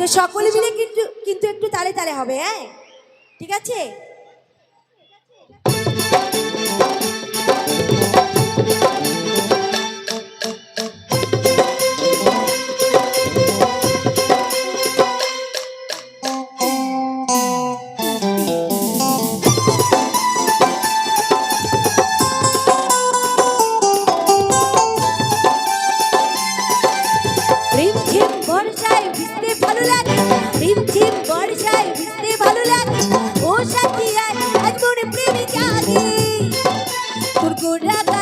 তো সকলে মিলে কিন্তু কিন্তু একটু তালে তালে হবে হ্যাঁ? ঠিক আছে? গুড়া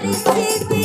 सी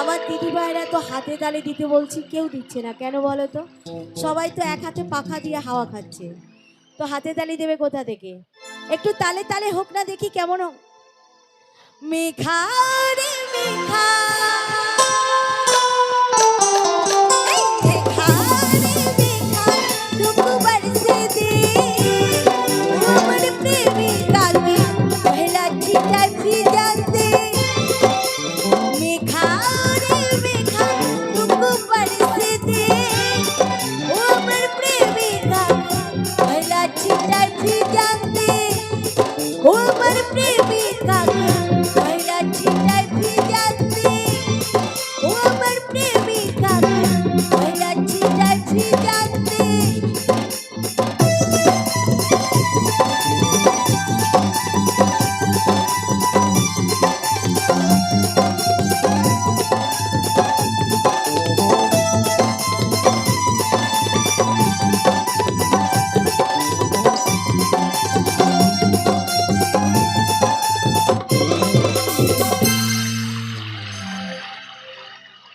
আমার দিদিভাইরা তো হাতে তালে দিতে বলছি, কেউ দিচ্ছে না। কেন বলো তো? সবাই তো এক হাতে পাখা দিয়ে হাওয়া খাচ্ছে। তো হাতে তালি দেবে কোথা থেকে? একটু তালে তালে হোক না দেখি কেমন হোক মেঘা রে মেঘা।